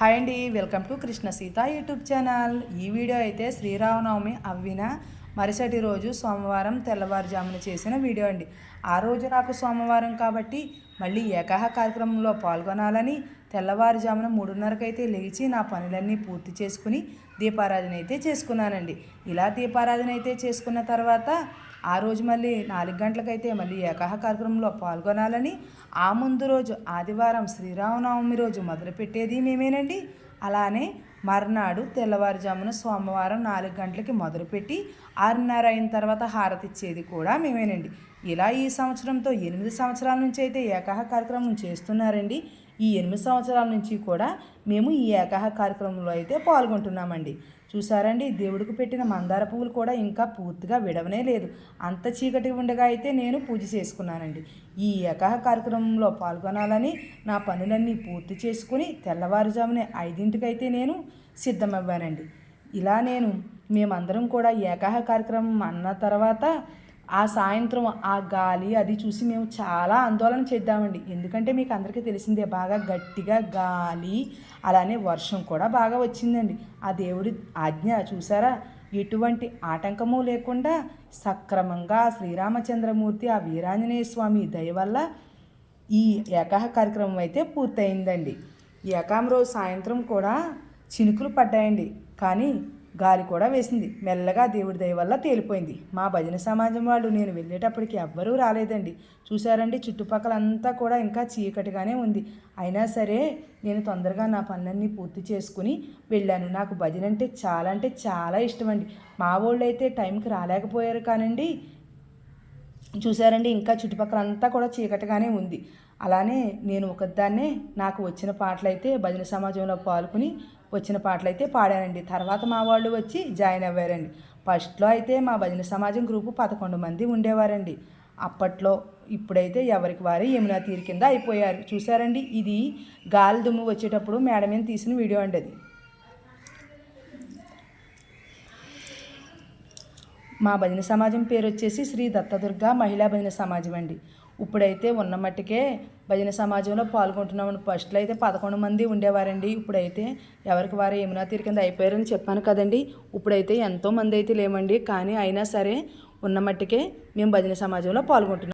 Hi అండి welcome to Krishna Sita YouTube channel. ఈ video అయితే శ్రీరామనవమి అవ్విన మరుసటి రోజు సోమవారం తెల్లవారుజామున చేసిన వీడియో అండి. ఆ రోజు నాకు సోమవారం కాబట్టి మళ్ళీ ఏకాహ కార్యక్రమంలో పాల్గొనాలని తెల్లవారుజామున మూడున్నరకైతే లేచి నా పనులన్నీ పూర్తి చేసుకుని దీపారాధన అయితే చేసుకున్నానండి. ఇలా దీపారాధన అయితే చేసుకున్న తర్వాత ఆ రోజు మళ్ళీ నాలుగు గంటలకైతే మళ్ళీ ఏకాహ కార్యక్రమంలో పాల్గొనాలని ఆ ముందు రోజు ఆదివారం శ్రీరామనవమి రోజు మొదలుపెట్టేది మేమేనండి. అలానే మర్నాడు తెల్లవారుజామున సోమవారం నాలుగు గంటలకి మొదలుపెట్టి ఆరున్నర అయిన తర్వాత హారతి ఇచ్చేది కూడా మేమేనండి. ఇలా ఈ సంవత్సరంతో ఎనిమిది సంవత్సరాల నుంచి అయితే ఏకాహ కార్యక్రమం చేస్తున్నారండి. ఈ ఎనిమిది సంవత్సరాల నుంచి కూడా మేము ఈ ఏకాహ కార్యక్రమంలో అయితే పాల్గొంటున్నామండి. చూసారండి దేవుడికి పెట్టిన మందార పువ్వులు కూడా ఇంకా పూర్తిగా విడవనే లేదు. అంత చీకటి ఉండగా అయితే నేను పూజ చేసుకున్నానండి. ఈ ఏకాహ కార్యక్రమంలో పాల్గొనాలని నా పనులన్నీ పూర్తి చేసుకుని తెల్లవారుజామునే ఐదింటికైతే నేను సిద్ధమవ్వానండి. ఇలా నేను మేమందరం కూడా ఏకాహ కార్యక్రమం అన్న తర్వాత ఆ సాయంత్రం ఆ గాలి అది చూసి మేము చాలా ఆందోళన చేద్దామండి. ఎందుకంటే మీకు అందరికీ తెలిసిందే బాగా గట్టిగా గాలి అలానే వర్షం కూడా బాగా వచ్చిందండి. ఆ దేవుడి ఆజ్ఞ చూసారా? ఎటువంటి ఆటంకము లేకుండా సక్రమంగా శ్రీరామచంద్రమూర్తి ఆ వీరాంజనేయ స్వామి దయ వల్ల ఈ ఏకాహ కార్యక్రమం అయితే పూర్తయిందండి. ఏకాం రోజు సాయంత్రం కూడా చినుకులు పడ్డాయండి. కానీ గాలి కూడా వేసింది. మెల్లగా దేవుడి దయ వల్ల తేలిపోయింది. మా భజన సమాజం వాళ్ళు నేను వెళ్ళేటప్పటికి ఎవ్వరూ రాలేదండి. చూసారండి చుట్టుపక్కల అంతా కూడా ఇంకా చీకటిగానే ఉంది. అయినా సరే నేను తొందరగా నా పనులన్నీ పూర్తి చేసుకుని వెళ్ళాను. నాకు భజన అంటే చాలా అంటే చాలా ఇష్టం అండి మా వాళ్ళు అయితే టైంకి రాలేకపోయారు కానండి. చూసారండి ఇంకా చుట్టుపక్కల అంతా కూడా చీకటిగానే ఉంది. అలానే నేను ఒకదాన్నే నాకు వచ్చిన పాటలైతే భజన సమాజంలో పాల్గొని వచ్చిన పాటలైతే పాడానండి. తర్వాత మా వాళ్ళు వచ్చి జాయిన్ అయ్యారండి ఫస్ట్లో అయితే మా భజన సమాజం గ్రూపు పదకొండు మంది ఉండేవారండి. అప్పట్లో ఇప్పుడైతే ఎవరికి వారి యమునా తీరు కింద అయిపోయారు. చూసారండి ఇది గాలి దుమ్ము వచ్చేటప్పుడు మేడ మీద తీసిన వీడియో అండి అది. మా భజన సమాజం పేరు వచ్చేసి శ్రీ దత్తదుర్గ మహిళా భజన సమాజం అండి. ఇప్పుడైతే ఉన్న మట్టుకే భజన సమాజంలో పాల్గొంటున్నామని ఫస్ట్లో అయితే పదకొండు మంది ఉండేవారండి. ఇప్పుడైతే ఎవరికి వారు యమునా తీరు కింద అయిపోయారని చెప్పాను కదండి. ఇప్పుడైతే ఎంతో మంది అయితే లేమండి కానీ అయినా సరే ఉన్న మట్టుకే మేము భజన సమాజంలో పాల్గొంటున్నాం.